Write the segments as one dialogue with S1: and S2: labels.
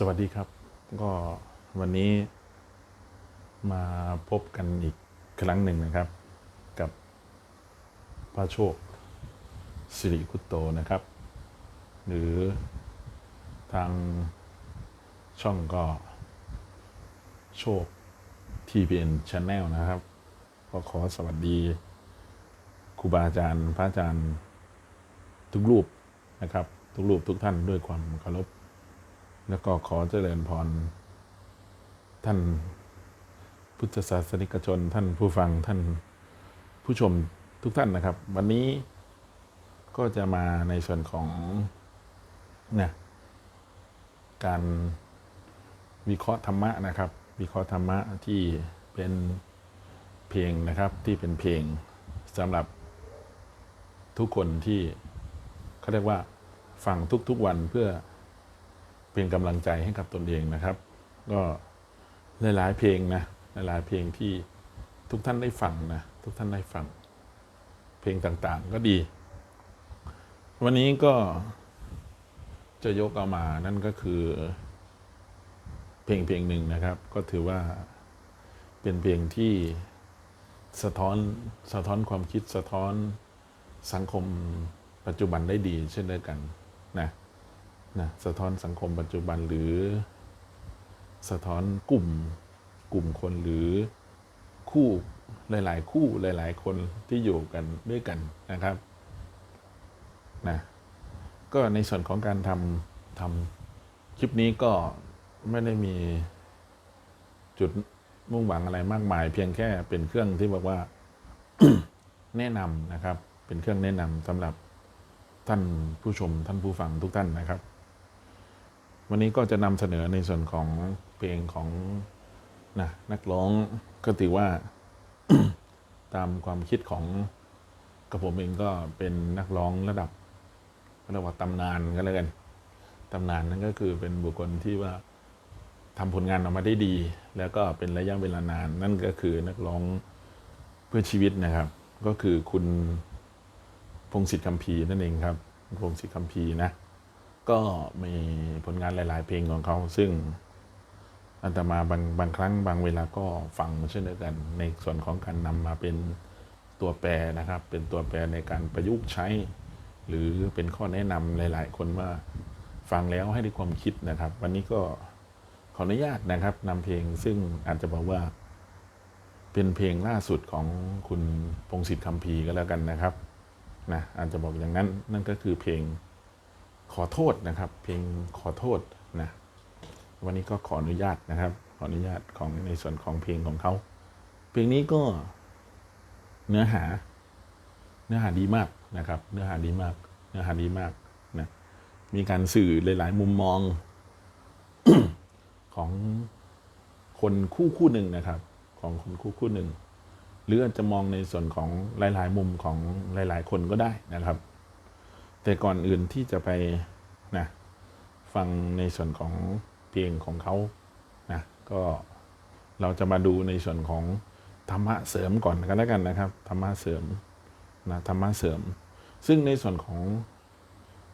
S1: สวัสดีครับ ก็วันนี้มาพบกันอีกครั้งหนึ่งนะครับ กับพระโชคสิริคุตโตนะครับ หรือทางช่องก็โชค TPN Channel นะครับก็ขอสวัสดีครูบาอาจารย์ พระอาจารย์ทุกรูปนะครับ ทุกรูปทุกท่านด้วยความเคารพ แล้วก็ขอเจริญพร ท่านพุทธศาสนิกชน ท่านผู้ฟังท่านผู้ชมทุกท่านนะครับ วันนี้ก็จะมาในส่วนของเนี่ยการวิเคราะห์ธรรมะนะครับ วิเคราะห์ธรรมะที่เป็นเพลงนะครับที่เป็นเพลงสำหรับทุกคนที่เขาเรียกว่าฟังทุกๆวันเพื่อ เป็นกำลังใจให้กับตนเองนะครับ ก็หลายๆเพลงนะหลายๆเพลงที่ทุกท่านได้ฟังนะทุกท่านได้ฟัง เพลงต่างๆ ก็ดี วันนี้ก็จะยกเอามานั่นก็คือ เพลงเพลงหนึ่งนะครับ ก็ถือว่าเป็นเพลงที่สะท้อนสะท้อนความคิดสะท้อนสังคมปัจจุบันได้ดีเช่นเดียวกันนะ นะสะท้อนสังคมปัจจุบันหรือ สะท้อนกลุ่มกลุ่มคนหรือคู่หลาย ๆ คู่หลาย ๆ คนที่อยู่กันด้วยกันนะครับนะก็ในส่วนของการทำทำคลิปนี้ก็ไม่ได้มีจุดมุ่งหวังอะไรมากมาย เพียงแค่เป็นเครื่องที่บอกว่าแนะนำนะครับ เป็นเครื่องแนะนำสำหรับท่านผู้ชมท่านผู้ฟังทุกท่านนะครับ วันนี้ก็จะนำเสนอในส่วนของเพลงของนะนักร้องก็ถือว่า ตามความคิดของกระผมเองก็เป็นนักร้องระดับรียกว่าตำนานก็แล้วกันตำนานนั่นก็คือเป็นบุคคลที่ว่าทำผลงานออกมาได้ดี แล้วก็เป็นระยะเวลานาน นั่นก็คือนักร้องเพื่อชีวิตนะครับ ก็คือคุณพงศิษฐ์คำพีนั่นเองครับพงศิษฐ์คำพีนะ ก็มีผลงานหลาย ๆ เพลงของเขา ซึ่งอาตมาบางบางครั้งบางเวลาก็ฟังเช่นเดียวกัน ในส่วนของการนำมาเป็นตัวแปรนะครับ เป็นตัวแปรในการประยุกต์ใช้ หรือเป็นข้อแนะนำหลาย ๆ คนว่าฟังแล้วให้ได้ความคิดนะครับ วันนี้ก็ขออนุญาตนะครับนำเพลงซึ่งอาจจะบอกว่า เป็นเพลงล่าสุดของคุณพงศิษฐ์คำพีก็แล้วกันนะครับนะอาจจะบอกอย่างนั้นนั่นก็คือเพลง ขอโทษนะครับ เพลงขอโทษนะวันนี้ก็ขออนุญาตนะครับ ขออนุญาตของในส่วนของเพลงของเขาเพลงนี้ก็เนื้อหา เนื้อหาดีมากนะครับ เนื้อหาดีมาก เนื้อหาดีมากนะมีการสื่อหลาย ๆ มุมมองของคนคู่คู่หนึ่งนะครับ ของคนคู่คู่หนึ่งหรืออาจจะมองในส่วนของหลาย ๆ มุมของหลาย ๆ คนก็ได้นะครับ แต่ก่อนอื่นที่จะไปนะฟังในส่วนของเพลงของเขานะก็เราจะมาดูในส่วนของธรรมะเสริมก่อนกันแล้วกันนะครับธรรมะเสริมนะธรรมะเสริม ซึ่งในส่วนของ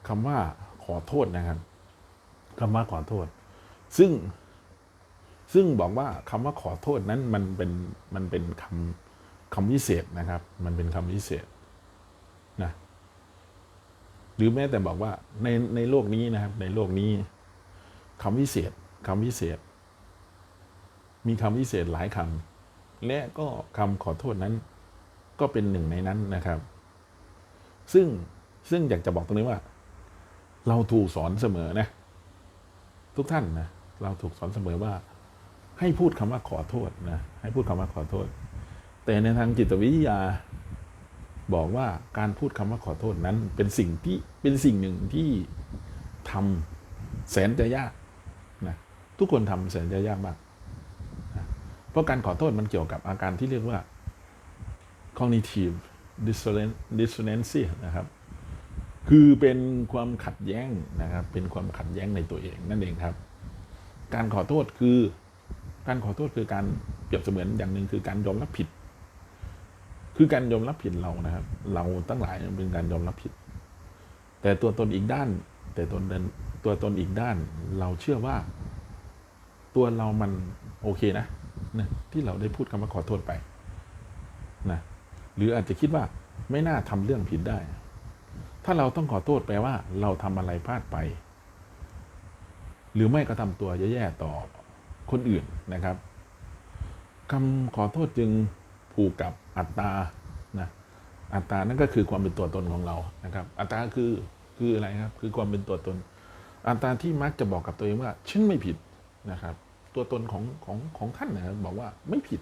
S1: คำว่าขอโทษนะครับคำว่าขอโทษ ซึ่งซึ่งบอกว่าคำว่าขอโทษนั้นมันเป็นมันเป็นคำคำวิเศษนะครับ มันเป็นคำวิเศษนะ หรือแม้แต่บอกว่าในในโลกนี้นะครับ ในโลกนี้คำวิเศษคำวิเศษ มีคำวิเศษหลายคำและก็คำขอโทษนั้น ก็เป็นหนึ่งในนั้นนะครับ ซึ่งซึ่งอยากจะบอกตรงนี้ว่า เราถูกสอนเสมอนะ ทุกท่านนะเราถูกสอนเสมอว่า ให้พูดคำว่าขอโทษนะให้พูดคำว่าขอโทษ แต่ในทางจิตวิทยา บอกว่าการพูดคำว่าขอโทษนั้น เป็นสิ่งที่เป็นสิ่งหนึ่งที่ทำแสนจะยากนะทุกคนทำแสนจะยากมากนะเพราะการขอโทษมันเกี่ยวกับอาการที่เรียกว่า cognitive dissonance dissonance นะครับ คือเป็นความขัดแย้งนะครับ เป็นความขัดแย้งในตัวเองนั่นเองครับ การขอโทษคือ การขอโทษคือการเปรียบเสมือนอย่างหนึ่งคือการยอมรับผิด คือการยอมรับผิดเรานะครับ เราตั้งหลายเป็นการยอมรับผิด แต่ตัวตนอีกด้าน แต่ตนเดินตัวตนอีกด้าน เราเชื่อว่า ตัวเรามันโอเคนะนะที่เราได้พูดคำว่าขอโทษไปนะหรืออาจจะคิดว่าไม่น่าทำเรื่องผิดได้ ถ้าเราต้องขอโทษแปลว่า เราทำอะไรพลาดไป หรือไม่ก็ทำตัวแย่ๆต่อคนอื่นนะครับคำขอโทษจึง ผูกกับอัตตานะอัตตานั่นก็คือความเป็นตัวตนของเรานะครับ อัตตาคือคืออะไรครับ คือความเป็นตัวตน อัตตาที่มักจะบอกกับตัวเองว่าฉันไม่ผิดนะครับ ตัวตนของของของท่านนะครับบอกว่าไม่ผิด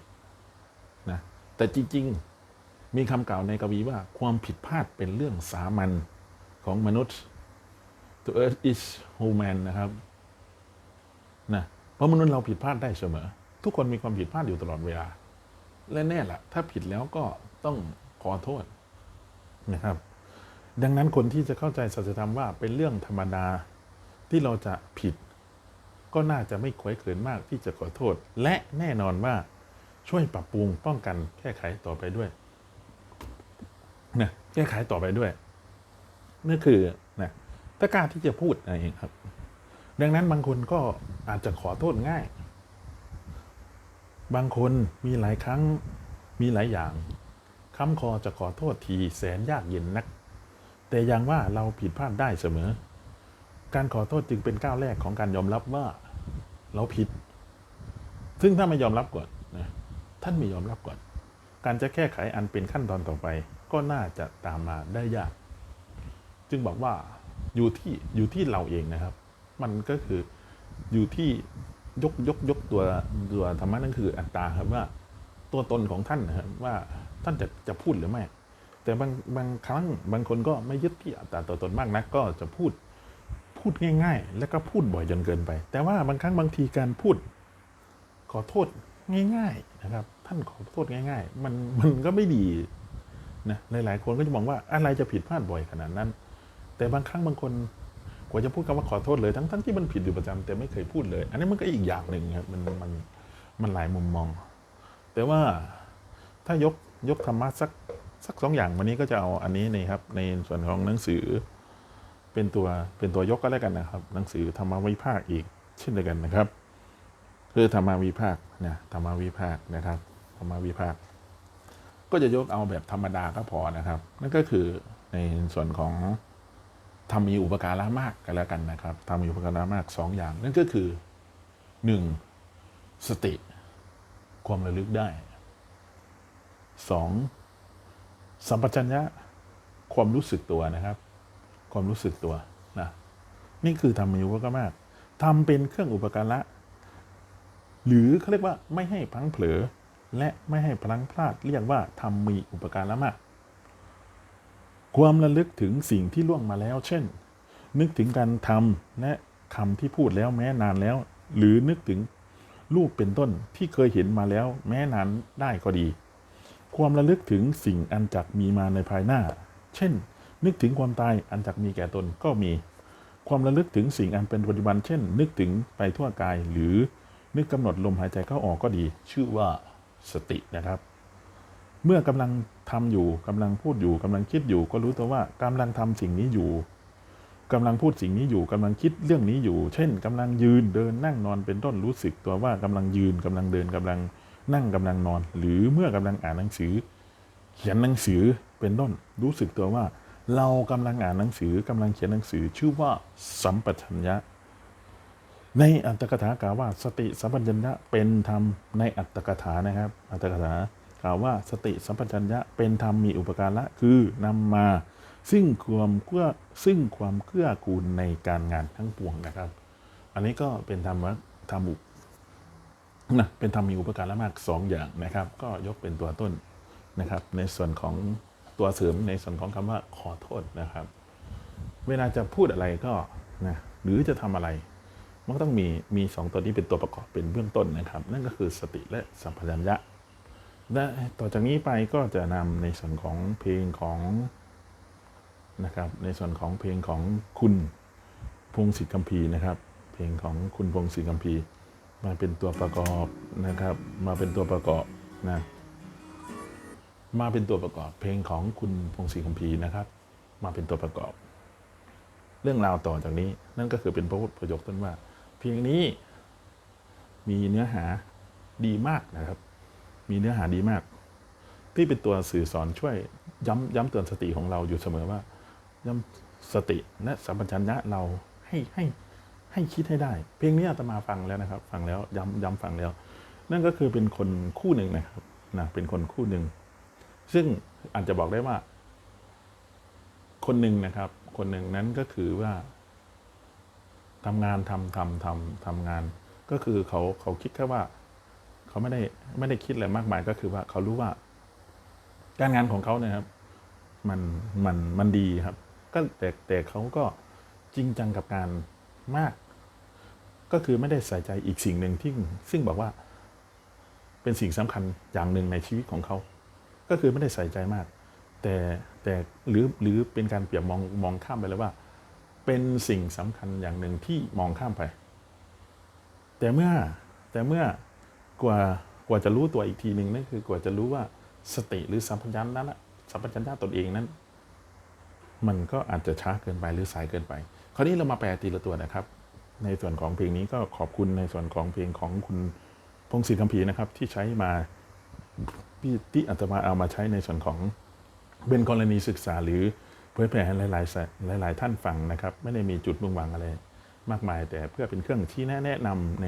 S1: นะแต่จริง ๆ มีคำกล่าวในกวีว่าความผิดพลาดเป็นเรื่องสามัญของมนุษย์ the earth is human นะครับนะเพราะมนุษย์เราผิดพลาดได้เสมอ ทุกคนมีความผิดพลาดอยู่ตลอดเวลา และแน่ละถ้าผิดแล้วก็ต้องขอโทษนะครับ ดังนั้นคนที่จะเข้าใจสัจธรรมว่าเป็นเรื่องธรรมดาที่เราจะผิด ก็น่าจะไม่ขวยเขินมากที่จะขอโทษ และแน่นอนว่าช่วยปรับปรุงป้องกันแก้ไขต่อไปด้วยนะแก้ไขต่อไปด้วยนั่นคือนะถ้ากล้าที่จะพูดอะไรเองครับ ดังนั้นบางคนก็อาจจะขอโทษง่าย บางคนมีหลายครั้งมีหลายอย่างคำคอจะขอโทษทีแสนยากเย็นนัก แต่อย่างว่าเราผิดพลาดได้เสมอ การขอโทษจึงเป็นก้าวแรกของการยอมรับว่าเราผิด ซึ่งถ้าไม่ยอมรับก่อนนะท่านไม่ยอมรับก่อน การจะแก้ไขอันเป็นขั้นตอนต่อไป ก็น่าจะตามมาได้ยาก จึงบอกว่าอยู่ที่อยู่ที่เราเองนะครับ มันก็คืออยู่ที่ ยกยกยกตัวตัวธรรมะนั่นคืออัตตาครับว่าตัวตนของท่านนะครับว่าท่านจะจะพูดหรือไม่ แต่บางบางครั้งบางคนก็ไม่ยึดที่อัตตาตัวตนมากนัก ก็จะพูดพูดง่าย ๆ แล้วก็พูดบ่อยจนเกินไป แต่ว่าบางครั้งบางทีการพูด ขอโทษง่าย ๆนะครับ ท่านขอโทษง่าย ๆ มันมันก็ไม่ดีนะหลายๆคนก็จะมองว่าอะไรจะผิดพลาดบ่อยขนาดนั้น แต่บางครั้งบางคน กว่าจะพูดคำว่าขอโทษเลยทั้งทั้งที่มันผิดอยู่ประจำแต่ไม่เคยพูดเลย อันนี้มันก็อีกอย่างหนึ่งครับมันมันมันหลายมุมมอง แต่ว่าถ้ายกยกธรรมะสักสักสองอย่างวันนี้ก็จะเอาอันนี้นี่ครับ ในส่วนของหนังสือ เป็นตัวเป็นตัวยกก็แล้วกันนะครับ หนังสือธรรมวิภาคอีกเช่นเดียวกันนะครับคือธรรมวิภาคนะธรรมวิภาคนะครับธรรมวิภาค ก็จะยกเอาแบบธรรมดาก็พอนะครับ นั่นก็คือในส่วนของ ทำมีอุปการะมากกันแล้วกันนะครับทำมีอุปการะมากสองอย่าง นั่นก็คือหนึ่งสติความระลึกได้สองสัมปชัญญะความรู้สึกตัวนะครับ ความรู้สึกตัวนะนี่คือทำมีอุปการะมากทำเป็นเครื่องอุปการะหรือเขาเรียกว่าไม่ให้พลังเผลอ และไม่ให้พลังพลาดเรียกว่าทำมีอุปการะมาก ความระลึกถึงสิ่งที่ล่วงมาแล้ว เช่น นึกถึงการทำและคำที่พูดแล้วแม้นานแล้ว หรือนึกถึงรูปเป็นต้นที่เคยเห็นมาแล้ว แม้นานได้ก็ดี ความระลึกถึงสิ่งอันจักมีมาในภายหน้า เช่น นึกถึงความตายอันจักมีแก่ตนก็มี ความระลึกถึงสิ่งอันเป็นปัจจุบัน เช่น นึกถึงไปทั่วกายหรือนึกกำหนดลมหายใจเข้าออกก็ดี ชื่อว่าสตินะครับ เมื่อกำลังทำอยู่กำลังพูดอยู่กำลังคิดอยู่ ก็รู้ตัวว่ากำลังทำสิ่งนี้อยู่กำลังพูดสิ่งนี้อยู่กำลังคิดเรื่องนี้อยู่ เช่นกำลังยืนเดินนั่งนอนเป็นต้นรู้สึกตัวว่ากำลังยืนกำลังเดินกำลังนั่งกำลังนอน หรือเมื่อกำลังอ่านหนังสือ เขียนหนังสือเป็นต้นรู้สึกตัวว่า เรากำลังอ่านหนังสือกำลังเขียนหนังสือชื่อว่าสัมปชัญญะในอัตถกถากล่าวว่าสติสัมปชัญญะเป็นธรรมในอัตถกถานะครับ อัตถกถา กล่าวว่าสติสัมปชัญญะเป็นธรรมมีอุปการะคือนำมาซึ่งความเกื้อซึ่งความเกื้อกูลในการงานทั้งปวงนะครับ อันนี้ก็เป็นธรรมะธรรมอุนะเป็นธรรมมีอุปการะมากสองอย่างนะครับ ก็ยกเป็นตัวต้นนะครับ ในส่วนของตัวเสริมในส่วนของคำว่าขอโทษนะครับ เวลาจะพูดอะไรก็นะหรือจะทำอะไรมันก็ต้องมีมีสองตัวนี้เป็นตัวประกอบเป็นเบื้องต้นนะครับ นั่นก็คือสติและสัมปชัญญะ และต่อจากนี้ไปก็จะนำในส่วนของเพลงของนะครับ ในส่วนของเพลงของคุณพงศิษฐ์คัมภีนะครับ เพลงของคุณพงศิษฐ์คัมภีมาเป็นตัวประกอบนะครับ มาเป็นตัวประกอบนะมาเป็นตัวประกอบ เพลงของคุณพงศิษฐ์คัมภีนะครับ มาเป็นตัวประกอบ เรื่องราวต่อจากนี้ นั่นก็คือเป็นพระพุทธประโยคต้นว่า เพียงนี้มีเนื้อหาดีมากนะครับ มีเนื้อหาดีมาก ที่เป็นตัวสื่อสอนช่วยย้ำย้ำเตือนสติของเราอยู่เสมอว่า ย้ำสติและสัมปชัญญะเราให้ให้ให้คิดให้ได้ เพลงนี้อาตมาฟังแล้วนะครับ ฟังแล้วย้ำย้ำฟังแล้ว นั่นก็คือเป็นคนคู่หนึ่งนะครับนะเป็นคนคู่หนึ่งซึ่งอาจจะบอกได้ว่า คนหนึ่งนะครับ คนหนึ่งนั้นก็คือว่าทำงานทำทำทำทำงาน ก็คือเขาเขาคิดแค่ว่า เขาไม่ได้ไม่ได้คิดอะไรมากมายก็คือว่าเขารู้ว่า การงานของเขาเนี่ยครับ มันมันมันดีครับ ก็แต่แต่เขาก็จริงจังกับการมาก ก็คือไม่ได้ใส่ใจอีกสิ่งหนึ่งที่ซึ่งบอกว่า เป็นสิ่งสำคัญอย่างหนึ่งในชีวิตของเขา ก็คือไม่ได้ใส่ใจมาก แต่แต่หรือหรือเป็นการเปรียบมองมองข้ามไปแล้วว่า เป็นสิ่งสำคัญอย่างหนึ่งที่มองข้ามไป แต่เมื่อแต่เมื่อ กว่ากว่าจะรู้ตัวอีกทีหนึ่งนั่นคือกว่าจะรู้ว่าสติหรือสัมปชัญญะนั้นน่ะสัมปชัญญะตนเองนั้น มันก็อาจจะช้าเกินไปหรือสายเกินไป คราวนี้เรามาแปลทีละตัวนะครับ ในส่วนของเพลงนี้ก็ขอบคุณในส่วนของเพลงของคุณพงศิษฐ์คำพีนะครับ ที่ใช้มาที่ที่อาตมาเอามาใช้ในส่วนของเป็นกรณีศึกษาหรือเผยแผ่ให้หลายๆหลาย ๆ ท่านฟังนะครับ ไม่ได้มีจุดมุ่งหวังอะไร มากมาย แต่เพื่อเป็นเครื่องชี้แนะแนะนำใน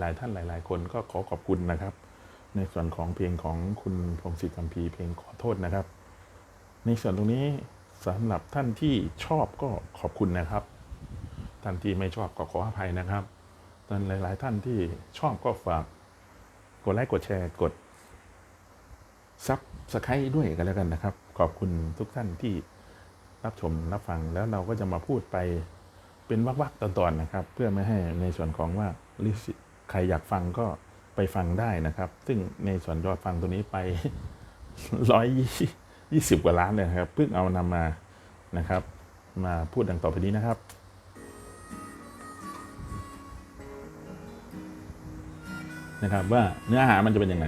S1: หลาย ๆ ท่านหลาย ๆ คนก็ขอขอบคุณนะครับ ในส่วนของเพลงของคุณพงศิษฐ์คำพีเพลงขอโทษนะครับ ในส่วนตรงนี้สำหรับท่านที่ชอบก็ขอบคุณนะครับ ท่านที่ไม่ชอบก็ขออภัยนะครับท่านหลาย ๆ ท่านที่ชอบก็ฝากกดไลค์กดแชร์กดซับสไครต์ด้วยกันแล้วกันนะครับ ขอบคุณทุกท่านที่รับชมรับฟังแล้วเราก็จะมาพูดไป เป็นวักๆตอนๆนะครับ เพื่อไม่ให้ในส่วนของว่าลิสใครอยากฟังก็ไปฟังได้นะครับ ซึ่งในส่วนยอดฟังตัวนี้ไปร้อยยี่สิบกว่าล้านเลยครับ เพิ่งเอานำมานะครับ มาพูดดังต่อไปนี้นะครับนะครับว่าเนื้อหามันจะเป็นยังไง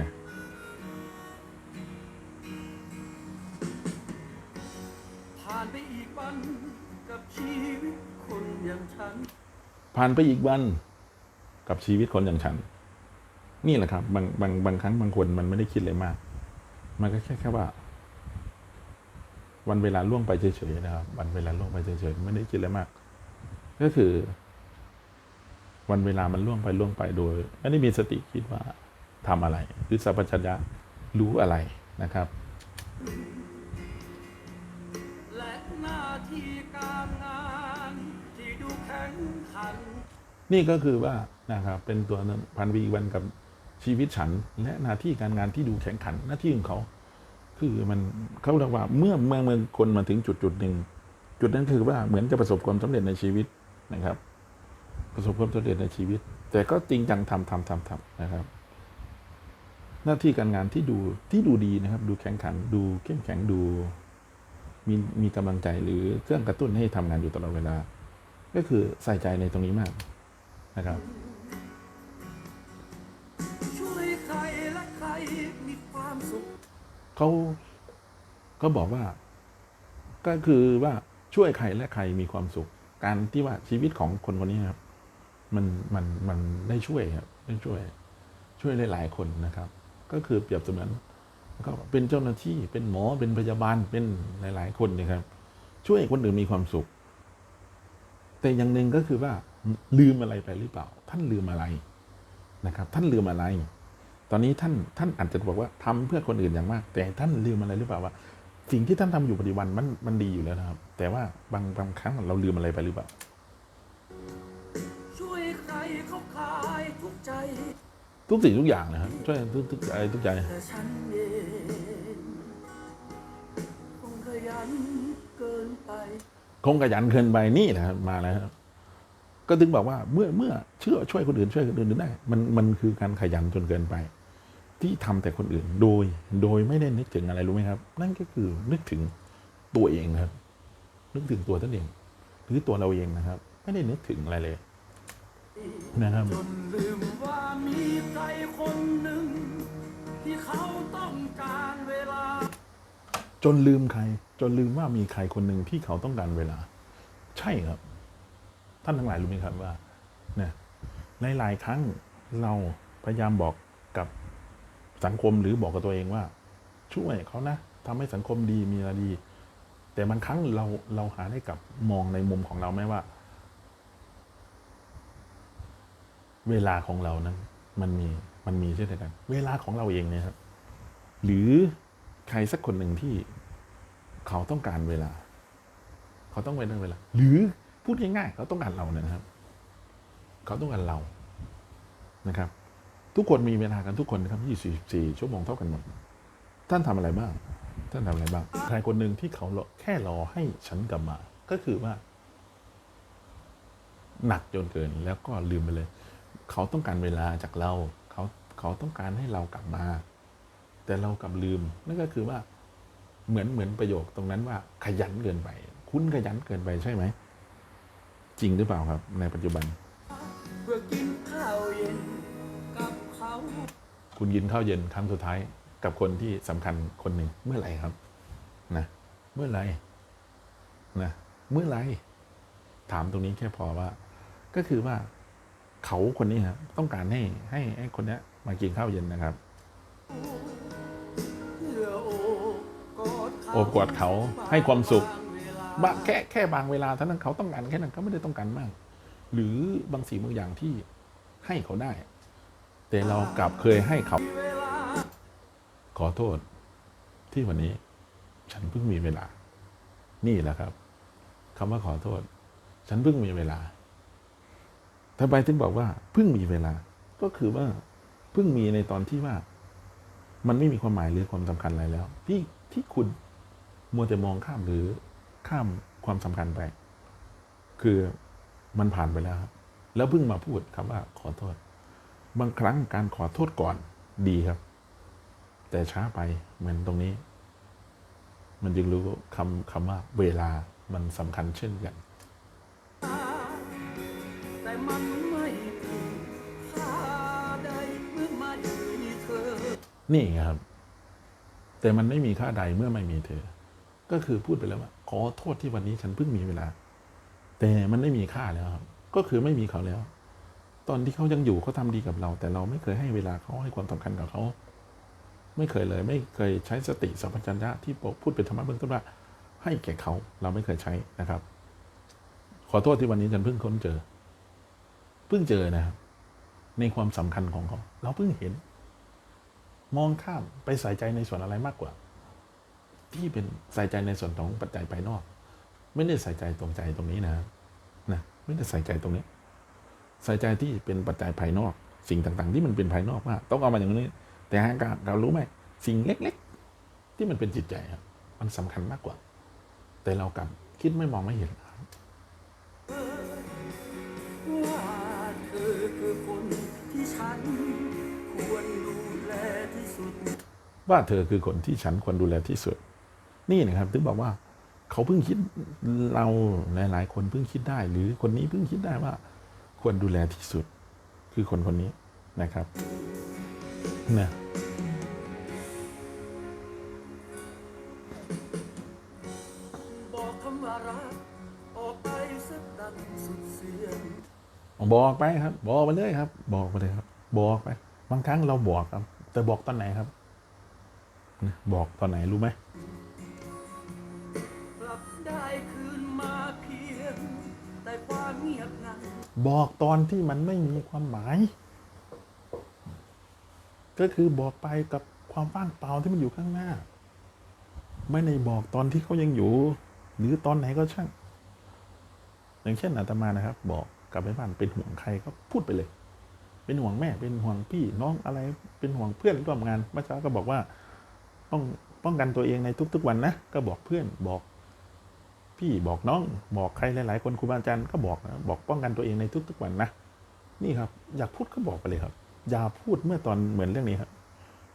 S2: ผ่านไปอีกวันกับชีวิตคนอย่างฉัน
S1: นี่แหละครับ บางบางบางครั้งบางคนมันไม่ได้คิดอะไรมาก มันก็แค่แค่ว่า วันเวลาล่วงไปเฉยๆนะครับ วันเวลาล่วงไปเฉยๆไม่ได้คิดอะไรมาก ก็คือ วันเวลามันล่วงไปล่วงไปโดยไม่ได้มีสติคิดว่าทำอะไร หรือสัพพัญญะรู้อะไรนะครับ
S2: และหน้าที่การงานที่ดูแข็งขัน
S1: นี่ก็คือว่านะครับเป็นตัวพันวีวันกับชีวิตฉัน และหน้าที่การงานที่ดูแข็งขันหน้าที่ของเขา คือมันเขาเรียกว่าเมื่อเมื่อเมื่อคนมาถึงจุดจุดหนึ่งจุดนั้นคือว่าเหมือนจะประสบความสำเร็จในชีวิตนะครับ ประสบความสำเร็จในชีวิต แต่ก็จริงจังทำทำทำทำนะครับ หน้าที่การงานที่ดูที่ดูดีนะครับ ดูแข็งขันดูเข้มแข็งดูมีมีกำลังใจหรือเครื่องกระตุ้นให้ทำงานอยู่ตลอดเวลา ก็คือใส่ใจในตรงนี้มาก นะครับ
S2: ช่วยใครและใครมีความสุข
S1: เขาก็บอกว่า ก็คือว่าช่วยใครและใครมีความสุข การที่ว่าชีวิตของคนคนนี้ครับ มันมันมันได้ช่วยครับได้ช่วย ช่วยหลายๆคนนะครับ ก็คือเปรียบเสมือนก็เป็นเจ้าหน้าที่เป็นหมอเป็นพยาบาลเป็นหลาย ๆ คนนะครับ ช่วยคนอื่นมีความสุข แต่อย่างหนึ่งก็คือว่า ลืมอะไรไปหรือเปล่า ท่านลืมอะไรนะครับ ท่านลืมอะไร ตอนนี้ท่านท่านอาจจะบอกว่าทำเพื่อคนอื่นอย่างมาก แต่ท่านลืมอะไรหรือเปล่าว่า สิ่งที่ท่านทำอยู่ปัจจุบันมันมันดีอยู่แล้วนะครับ แต่ว่าบางบางครั้งเราลืมอะไรไปหรือเปล่า
S2: ช่วยใครเขาคลายทุกข์ใจ
S1: ทุกสิ่งทุกอย่างนะครับช่วยทุกทุกอะไรทุกอย่าง
S2: แต่ฉันเองคงขยันเกินไป
S1: คงขยันเกินไปนี่แหละครับมาแล้วครับ ก็ถึงบอกว่าเมื่อเมื่อเชื่อช่วยคนอื่นช่วยคนอื่นได้มันมันคือการขยันจนเกินไป ที่ทำแต่คนอื่นโดยโดยไม่ได้นึกถึงอะไรรู้ไหมครับ นั่นก็คือนึกถึงตัวเองนะครับ นึกถึงตัวท่านเองหรือตัวเราเองนะครับ ไม่ได้นึกถึงอะไรเลย นะครับ
S2: จนลืมว่ามีใครคนหนึ่งที่เขาต้องการเวลา
S1: จนลืมใคร จนลืมว่ามีใครคนหนึ่งที่เขาต้องการเวลา ใช่ครับ ท่านทั้งหลายรู้ไหมครับว่าเนี่ยในหลายครั้งเราพยายามบอกกับสังคมหรือบอกกับตัวเองว่า ช่วยเขานะทำให้สังคมดีมีอะไรดี แต่บางครั้งเราเราหาได้กับมองในมุมของเราไหมว่า เวลาของเรานั้นมันมีมันมีเช่นเดียวกัน เวลาของเราเองเนี่ยครับ หรือใครสักคนหนึ่งที่เขาต้องการเวลา เขาต้องเว้นเวลา หรือ พูดง่ายๆเขาต้องการเราเนี่ยนะครับ เขาต้องการเรานะครับ ทุกคนมีเวลากันทุกคนนะครับ24ชั่วโมงเท่ากันหมด ท่านทำอะไรบ้าง ท่านทำอะไรบ้างใครคนหนึ่งที่เขารอแค่รอให้ฉันกลับมา ก็คือว่า หนักจนเกินแล้วก็ลืมไปเลย เขาต้องการเวลาจากเรา เขาเขาต้องการให้เรากลับมา แต่เรากลับลืมนั่นก็คือว่าเหมือนเหมือนประโยคตรงนั้นว่าขยันเกินไป คุณขยันเกินไปใช่ไหม จริงหรือเปล่าครับ ในปัจจุบัน
S2: เพื่อกินข้าวเย็นกับเขา
S1: คุณกินข้าวเย็นครั้งสุดท้ายกับคนที่สำคัญคนหนึ่งเมื่อไหร่ครับนะเมื่อไหร่นะเมื่อไหร่ถามตรงนี้แค่พอว่า ก็คือว่าเขาคนนี้ครับต้องการให้ให้ให้คนนี้มากินข้าวเย็นนะครับ
S2: อบกอดเขา
S1: โอบกอดเขาให้ความสุข แค่แค่บางเวลาเท่านั้นเขาต้องการแค่นั้นเขาไม่ได้ต้องการมาก หรือบางสิ่งบางอย่างที่ให้เขาได้ แต่เรากลับเคยให้เขา ขอโทษที่วันนี้ ฉันเพิ่งมีเวลา นี่แหละครับคำว่าขอโทษ ฉันเพิ่งมีเวลาทำไมถึงบอกว่าเพิ่งมีเวลา ก็คือว่าเพิ่งมีในตอนที่ว่า มันไม่มีความหมายหรือความสำคัญอะไรแล้ว ที่ที่คุณมัวแต่มองข้ามหรือ ข้ามความสำคัญไป คือมันผ่านไปแล้วครับแล้วเพิ่งมาพูดคำว่าขอโทษ บางครั้งการขอโทษก่อนดีครับ แต่ช้าไปเหมือนตรงนี้ มันจึงรู้คำคำว่าเวลามันสำคัญเช่นกัน
S2: แต่มันไม่ถึงค่าใดเมื่อไม่มีเธอ
S1: นี่ไงครับ แต่มันไม่มีค่าใดเมื่อไม่มีเธอ ก็คือพูดไปแล้วว่า ขอโทษที่วันนี้ฉันเพิ่งมีเวลา แต่มันไม่มีค่าแล้วครับ ก็คือไม่มีเขาแล้ว ตอนที่เขายังอยู่เขาทำดีกับเรา แต่เราไม่เคยให้เวลาเขาให้ความสำคัญกับเขา ไม่เคยเลย ไม่เคยใช้สติสัมปชัญญะที่พูดเป็นธรรมะเบื้องต้นว่า ให้แก่เขาเราไม่เคยใช้นะครับ ขอโทษที่วันนี้ฉันเพิ่งค้นเจอ เพิ่งเจอนะครับในความสำคัญของเขา เราเพิ่งเห็น มองข้ามไปใส่ใจในส่วนอะไรมากกว่า ที่เป็นใส่ใจในส่วนของปัจจัยภายนอก ไม่ได้ใส่ใจตรงใจตรงนี้นะนะไม่ได้ใส่ใจตรงนี้ ใส่ใจที่เป็นปัจจัยภายนอก สิ่งต่างๆ ที่มันเป็นภายนอกมากต้องเอามาอย่างนี้ แต่หากเรารู้ไหมสิ่งเล็ก ๆ ที่มันเป็นจิตใจครับมันสำคัญมากกว่า แต่เรากลับคิดไม่มองไม่เห็น
S2: ว่าเธอคือคนที่ฉันควรดูแลที่สุด
S1: ว่าเธอคือคนที่ฉันควรดูแลที่สุด นี่นะครับถึงบอกว่าเขาเพิ่งคิดเราหลาย ๆ คนเพิ่งคิดได้ หรือคนนี้เพิ่งคิดได้ว่า ควรดูแลที่สุดคือคนคนนี้นะครับนะ
S2: บอกไป
S1: ครับ บอกไปเลยครับ บอกไปเลยครับ บอกไป บางครั้งเราบอกครับ แต่บอกตอนไหนครับ บอกตอนไหนรู้ไหม
S2: ความเงียบงัน
S1: บอกตอนที่มันไม่มีความหมาย ก็คือบอกไปกับความว่างเปล่าที่มันอยู่ข้างหน้า ไม่ได้บอกตอนที่เขายังอยู่ หรือตอนไหนก็ช่าง อย่างเช่นอาตมานะครับ บอกกลับไปบ้านเป็นห่วงใครก็พูดไปเลย เป็นห่วงแม่ เป็นห่วงพี่น้องอะไร เป็นห่วงเพื่อนร่วมงานเมื่อเช้าก็บอกว่า ต้องป้องกันตัวเองในทุกๆวันนะ ก็บอกเพื่อนบอก พี่บอกน้องบอกใครหลาย ๆ คนครูบาอาจารย์ก็บอกนะบอกป้องกันตัวเองในทุกๆวันนะนี่ครับ อยากพูดก็บอกไปเลยครับ อย่าพูดเมื่อตอนเหมือนเรื่องนี้ครับ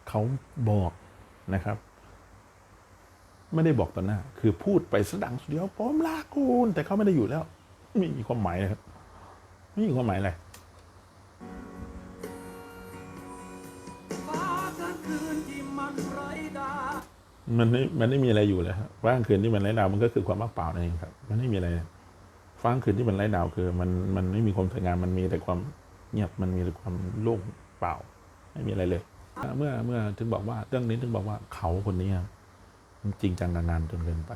S1: เขาบอกนะครับ ไม่ได้บอกตอนหน้า คือพูดไปสดังสุดเดียวผมลาคุณแต่เขาไม่ได้อยู่แล้วไม่มีความหมายเลยครับไม่มีความหมายอะไร
S2: ฟ้ากลางคืนที่มันไร้
S1: มันไม่มันไม่มีอะไรอยู่เลยครับว่างคืนที่มันไร้ดาวมันก็คือความว่างเปล่านั่นเองครับ มันไม่มีอะไรฟ้างคืนที่มันไร้ดาวคือ มันมันไม่มีความสวยงามมันมีแต่ความเงียบมันมีแต่ความโล่งเปล่า ไม่มีอะไรเลย เมื่อเมื่อถึงบอกว่าเรื่องนี้ถึงบอกว่าเขาคนนี้มันจริงจังกับงานจนเกินไป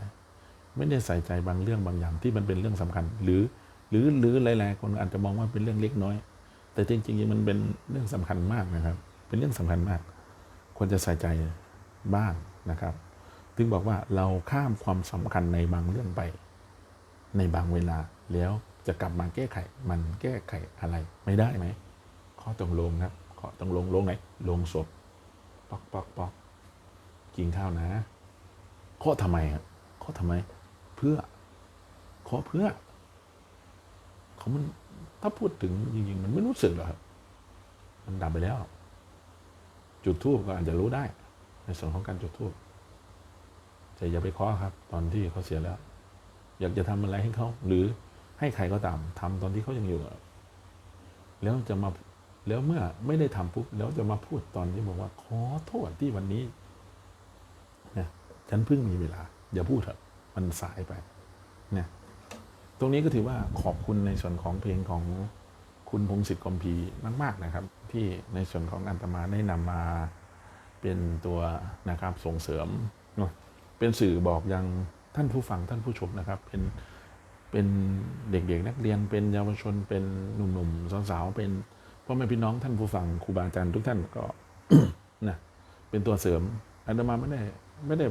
S1: ไม่ได้ใส่ใจบางเรื่องบางอย่างที่มันเป็นเรื่องสำคัญ หรือ หรือหรือหลายๆคนอาจจะมองว่าเป็นเรื่องเล็กน้อย แต่จริงๆมันเป็นเรื่องสำคัญมากนะครับ เป็นเรื่องสำคัญมาก ควรจะใส่ใจบ้าง นะครับ ถึงบอกว่าเราข้ามความสำคัญในบางเรื่องไป ในบางเวลาแล้วจะกลับมาแก้ไข มันแก้ไขอะไรไม่ได้ไหมข้อตรงลงครับข้อตรงลงลงไหนลงศพปอกปอกปอกกินข้าวนะข้อทำไมครับข้อทำไม เพื่อข้อเพื่อเขามันถ้าพูดถึงจริงๆมันไม่รู้สึกหรอกครับ มันดับไปแล้ว จุดทูบก็อาจจะรู้ได้ ในส่วนของการจุดทูบแต่อย่าไปเคาะครับ ตอนที่เขาเสียแล้ว อยากจะทำอะไรให้เขา หรือให้ใครก็ตามทำตอนที่เขายังอยู่ แล้วจะมาแล้วเมื่อไม่ได้ทำปุ๊บแล้วจะมาพูดตอนที่บอกว่า ขอโทษที่วันนี้เนี่ยฉันเพิ่งมีเวลา อย่าพูดเถอะมันสายไปเนี่ยตรงนี้ก็ถือว่าขอบคุณในส่วนของเพลงของคุณพงศิษฐ์คอมพีมาก ๆนะครับ ที่ในส่วนของอันตมาได้นำมา เป็นตัวนะครับส่งเสริม เป็นสื่อบอกยังท่านผู้ฟังท่านผู้ชมนะครับ เป็นเป็นเด็กๆนักเรียนเป็นเยาวชนเป็นหนุ่มๆสาวๆเป็นพ่อแม่พี่น้องท่านผู้ฟังครูบาอาจารย์ทุกท่านก็นะเป็นตัวเสริมอันตมาไม่ได้ไม่ได้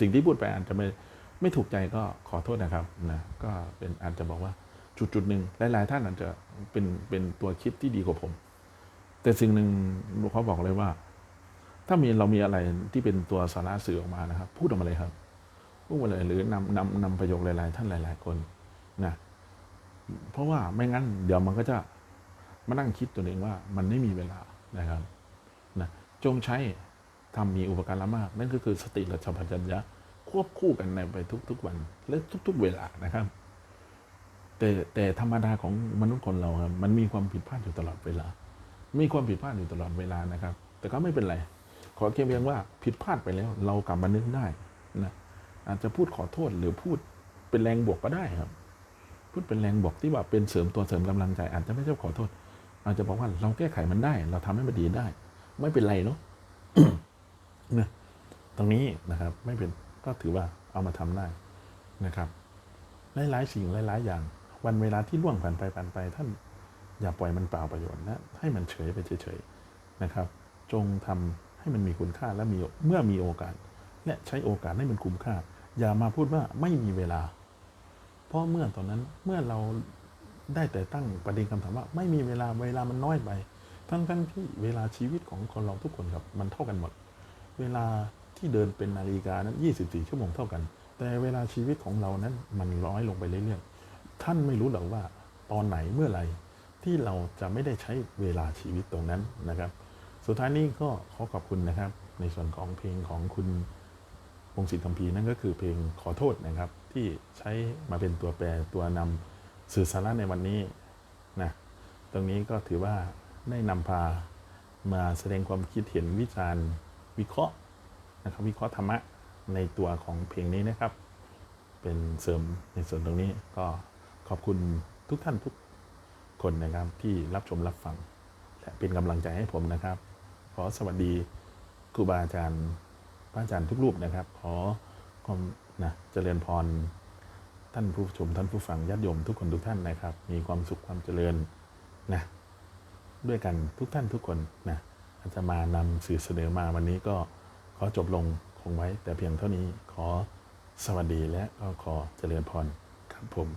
S1: สิ่งที่พูดไปอาจจะไม่ไม่ถูกใจก็ขอโทษนะครับนะก็เป็นอาจจะบอกว่าจุดจุดๆหนึ่งหลายๆท่านอาจจะเป็นเป็นตัวคิดที่ดีกว่าผม แต่สิ่งหนึ่งเขาบอกเลยว่า ถ้ามีเรามีอะไรที่เป็นตัวสาระสื่อออกมานะครับ พูดออกมาเลยครับพูดมาเลยหรือนำนำนำประโยคหลาย ๆ ท่านหลาย ๆ คนนะเพราะว่าไม่งั้น เดี๋ยวมันก็จะมานั่งคิดตัวเองว่ามันไม่มีเวลานะครับนะจงใช้ทำมีอุปการะมาก นั่นก็คือสติและสัมปชัญญะควบคู่กันในไปทุก ๆ วันและทุก ๆ เวลานะครับ แต่แต่ธรรมดาของมนุษย์คนเราครับมันมีความผิดพลาดอยู่ตลอดเวลา มีความผิดพลาดอยู่ตลอดเวลานะครับ แต่ก็ไม่เป็นไร อแค่เพียงว่าผิดพลาดไปแล้ว เรากลับมานึกได้นะอาจจะพูดขอโทษหรือพูดเป็นแรงบวกก็ได้ครับ พูดเป็นแรงบวกที่ว่าเป็นเสริมตัวเสริมกำลังใจ อาจจะไม่ใช่ขอโทษ อาจจะบอกว่าเราแก้ไขมันได้ เราทำให้มันดีได้ ไม่เป็นไรเนาะนะตรงนี้นะครับไม่เป็นก็ถือว่าเอามาทำได้นะครับหลายๆสิ่งหลาย ๆ อย่าง วันเวลาที่ล่วงผ่านไปผ่านไป ท่านอย่าปล่อยมันเปล่าประโยชน์นะให้มันเฉยไปเฉยๆนะครับ จงทำ ให้มันมีคุณค่าและมีเมื่อมีโอกาส และใช้โอกาสให้มันคุ้มค่า อย่ามาพูดว่าไม่มีเวลา เพราะเมื่อตอนนั้นเมื่อเราได้แต่ตั้งประเด็นคำถามว่า ไม่มีเวลาเวลามันน้อยไป ทั้งทั้งที่เวลาชีวิตของคนเราทุกคนครับมันเท่ากันหมด เวลาที่เดินเป็นนาฬิกานั้น 24 ชั่วโมงเท่ากัน แต่เวลาชีวิตของเรานั้นมันร้อยลงไปเรื่อยๆท่านไม่รู้หรอกว่าตอนไหนเมื่อไหร่ที่เราจะไม่ได้ใช้เวลาชีวิตตรงนั้นนะครับ สุดท้ายนี้ก็ขอขอบคุณนะครับ ในส่วนของเพลงของคุณพงศิษฐ์คำพีนั่นก็คือเพลงขอโทษนะครับ ที่ใช้มาเป็นตัวแปรตัวนำสื่อสาระในวันนี้นะตรงนี้ก็ถือว่าได้นำพามาแสดงความคิดเห็นวิจารณ์วิเคราะห์นะครับวิเคราะห์ธรรมะในตัวของเพลงนี้นะครับ เป็นเสริมในส่วนตรงนี้ก็ขอบคุณทุกท่านทุกคนนะครับที่รับชมรับฟังและเป็นกำลังใจให้ผมนะครับ ขอสวัสดีครูบาอาจารย์พระอาจารย์ทุกรูปนะครับ ขอความนะเจริญพรท่านผู้ชมท่านผู้ฟังญาติโยมทุกคนทุกท่านนะครับ มีความสุขความเจริญนะด้วยกันทุกท่านทุกคนนะอาจจะมานำสื่อเสนอมาวันนี้ก็ขอจบลงคงไว้ แต่เพียงเท่านี้ขอสวัสดีและก็ขอเจริญพรครับผม